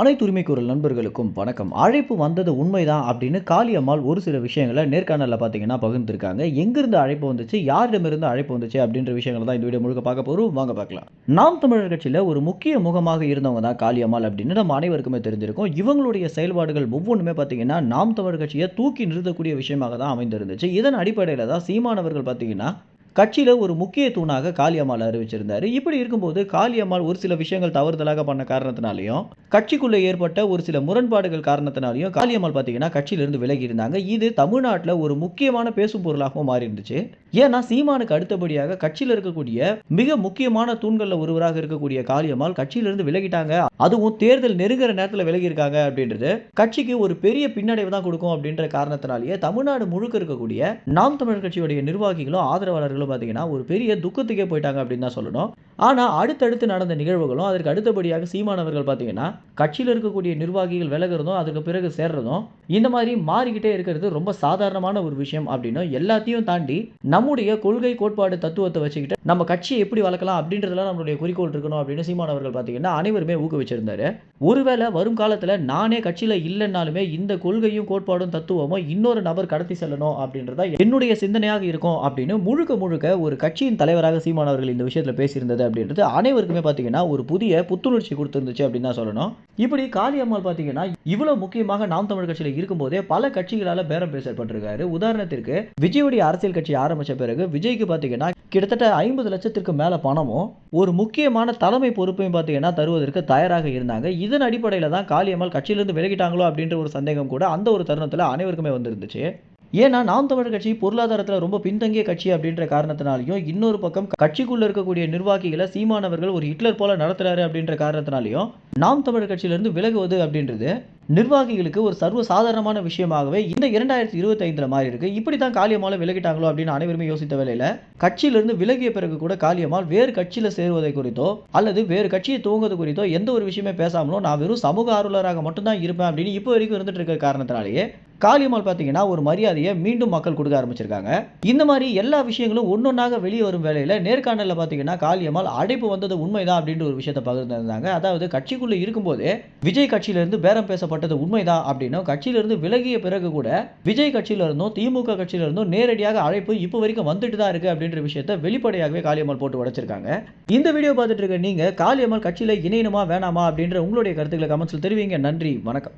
அனைத்து உரிமைக்குரல் நண்பர்களுக்கும் வணக்கம். அழைப்பு வந்தது உண்மைதான் அப்படின்னு காளியம்மாள் ஒரு சில விஷயங்களை நேர்காணலில் பார்த்தீங்கன்னா பகிர்ந்துருக்காங்க. எங்கிருந்து அழைப்பு வந்துச்சு? யாரிடமிருந்து அழைப்பு வந்துச்சு? அப்படின்ற விஷயங்களை தான் இந்த வீடியோ முழுக்க பார்க்க போகிறோம் வாங்க பார்க்கலாம். நாம் தமிழர் கட்சியில் ஒரு முக்கிய முகமாக இருந்தவங்க தான் காளியம்மாள் அப்படின்னு நம்ம அனைவருக்குமே தெரிஞ்சிருக்கும். இவங்களுடைய செயல்பாடுகள் ஒவ்வொன்றுமே பார்த்தீங்கன்னா நாம் தமிழர் கட்சியை தூக்கி நிறுத்தக்கூடிய விஷயமாக தான் அமைந்திருந்துச்சு. இதன் அடிப்படையில் தான் சீமானவர்கள் பார்த்தீங்கன்னா கட்சியில் ஒரு முக்கிய தூணாக காளியம்மாள் அறிவிச்சிருந்தாரு. இப்படி இருக்கும்போது காளியம்மாள் ஒரு சில விஷயங்கள் தவறுதலாக பண்ண காரணத்தினாலையும் கட்சிக்குள்ளே ஏற்பட்ட ஒரு சில முரண்பாடுகள் காரணத்தினாலையும் காளியம்மாள் பார்த்தீங்கன்னா கட்சியிலிருந்து விலகி இருந்தாங்க இது தமிழ்நாட்டில் ஒரு முக்கியமான பேசும் பொருளாகவும் மாறி இருந்துச்சு ஏன்னா சீமானுக்கு அடுத்தபடியாக கட்சியில் இருக்கக்கூடிய மிக முக்கியமான தூண்களில் ஒருவராக இருக்கக்கூடிய காளியம்மாள் கட்சியிலிருந்து விலகிட்டாங்க. அதுவும் தேர்தல் நெருங்குற நேரத்தில் விலகி இருக்காங்க அப்படின்றது கட்சிக்கு ஒரு பெரிய பின்னடைவு தான் கொடுக்கும் அப்படின்ற காரணத்தினாலேயே தமிழ்நாடு முழுக்க இருக்கக்கூடிய நாம் தமிழர் கட்சியுடைய நிர்வாகிகளும் ஆதரவாளர்களும் பார்த்தீங்கன்னா ஒரு பெரிய துக்கத்துக்கே போயிட்டாங்க அப்படின்னு தான் சொல்லணும். ஆனால் அடுத்தடுத்து நடந்த நிகழ்வுகளும் அதற்கு அடுத்தபடியாக சீமானவர்கள் பார்த்தீங்கன்னா கட்சியில் இருக்கக்கூடிய நிர்வாகிகள் விலகிறதும் அதுக்கு பிறகு சேர்றதும் இந்த மாதிரி மாறிக்கிட்டே இருக்கிறது ரொம்ப சாதாரணமான ஒரு விஷயம் அப்படின்னு எல்லாத்தையும் தாண்டி நம்முடைய கொள்கை கோட்பாடு தத்துவத்தை வச்சுக்கிட்டு நம்ம கட்சியை எப்படி வளர்க்கலாம் அப்படின்றதுலாம் நம்மளுடைய குறிக்கோள் இருக்கணும் அப்படின்னு சீமானவர்கள் பார்த்தீங்கன்னா அனைவருமே ஊக்குவிச்சிருந்தாரு. ஒருவேளை வரும் காலத்தில் நானே கட்சியில் இல்லைன்னாலுமே இந்த கொள்கையும் கோட்பாடும் தத்துவமும் இன்னொரு நபர் கடத்தி செல்லணும் அப்படின்றதா என்னுடைய சிந்தனையாக இருக்கும் அப்படின்னு முழுக்க முழுக்க ஒரு கட்சியின் தலைவராக சீமானவர்கள் இந்த விஷயத்தில் பேசியிருந்தது அப்படின்றது அனைவருக்குமே பார்த்தீங்கன்னா ஒரு புதிய புத்துணர்ச்சி கொடுத்துருந்துச்சு அப்படின்னு தான் சொல்லணும். இப்படி காளியம்மாள் பார்த்தீங்கன்னா இவ்வளோ முக்கியமாக நாம் தமிழ் கட்சியில் இருக்கும்போதே பல கட்சிகளால் பேரம் பேசப்பட்டிருக்காரு. உதாரணத்திற்கு விஜயுடைய அரசியல் கட்சி ஆரம்பித்த பிறகு விஜய்க்கு பார்த்தீங்கன்னா கிட்டத்தட்ட ஐம்பது லட்சத்திற்கு மேலே பணமும் ஒரு முக்கியமான தலைமை பொறுப்பையும் பார்த்தீங்கன்னா தருவதற்கு தயாராக இருந்தாங்க. இதன் அடிப்படையில் தான் காளியம்மாள் கட்சியிலிருந்து விலகிட்டாங்களோ அப்படின்ற ஒரு சந்தேகம் கூட அந்த ஒரு தருணத்தில் அனைவருக்குமே வந்திருந்துச்சு. ஏன்னா நாம் தமிழர் கட்சி பொருளாதாரத்தில் ரொம்ப பின்தங்கிய கட்சி அப்படின்ற காரணத்தினாலையும் இன்னொரு பக்கம் கட்சிக்குள்ளே இருக்கக்கூடிய நிர்வாகிகளை சீமானவர்கள் ஒரு ஹிட்லர் போல நடத்துறாரு அப்படின்ற காரணத்தினாலையும் நாம் தமிழர் கட்சியிலிருந்து விலகுவது அப்படின்றது நிர்வாகிகளுக்கு ஒரு சர்வ சாதாரணமான விஷயமாகவே இந்த இரண்டாயிரத்தி இருபத்தி ஐந்துல மாறி இருக்கு இப்படி தான் காளியம்மாவில் விலகிட்டாங்களோ அப்படின்னு அனைவருமே யோசித்த வேலையில கட்சியிலிருந்து விலகிய பிறகு கூட காளியம்மாள் வேறு கட்சியில் சேருவதை குறித்தோ அல்லது வேறு கட்சியை துவங்குவது குறித்தோ எந்த ஒரு விஷயமே பேசாமலோ நான் வெறும் சமூக ஆர்வலராக மட்டும்தான் இருப்பேன் அப்படின்னு இப்போ வரைக்கும் இருந்துட்டு இருக்க காரணத்தினாலேயே காளியம்மாள் பார்த்தீங்கன்னா ஒரு மரியாதையை மீண்டும் மக்கள் கொடுக்க ஆரம்பிச்சிருக்காங்க. இந்த மாதிரி எல்லா விஷயங்களும் ஒன்னொன்னாக வெளியே வரும் வேலையில் நேர்காணலில் பார்த்தீங்கன்னா காளியம்மாள் அடைப்பு வந்தது உண்மைதான் அப்படின்ற ஒரு விஷயத்தை பகிர்ந்திருந்தாங்க. அதாவது கட்சிக்குள்ளே இருக்கும்போது விஜய் கட்சியிலிருந்து பேரம் பேசப்பட்டது உண்மைதான் அப்படின்னும் கட்சியிலிருந்து விலகிய பிறகு கூட விஜய் கட்சியிலிருந்தும் திமுக கட்சியில இருந்தும் நேரடியாக அழைப்பு இப்போ வரைக்கும் வந்துட்டு தான் இருக்கு அப்படின்ற விஷயத்தை வெளிப்படையாகவே காளியம்மாள் போட்டு உடைச்சிருக்காங்க. இந்த வீடியோ பார்த்துட்டு இருக்க நீங்கள் காளியம்மாள் கட்சியில் இணையணுமா வேணாமா அப்படின்ற உங்களுடைய கருத்துக்களை கமெண்ட்ஸில் தெரிவிங்க. நன்றி வணக்கம்.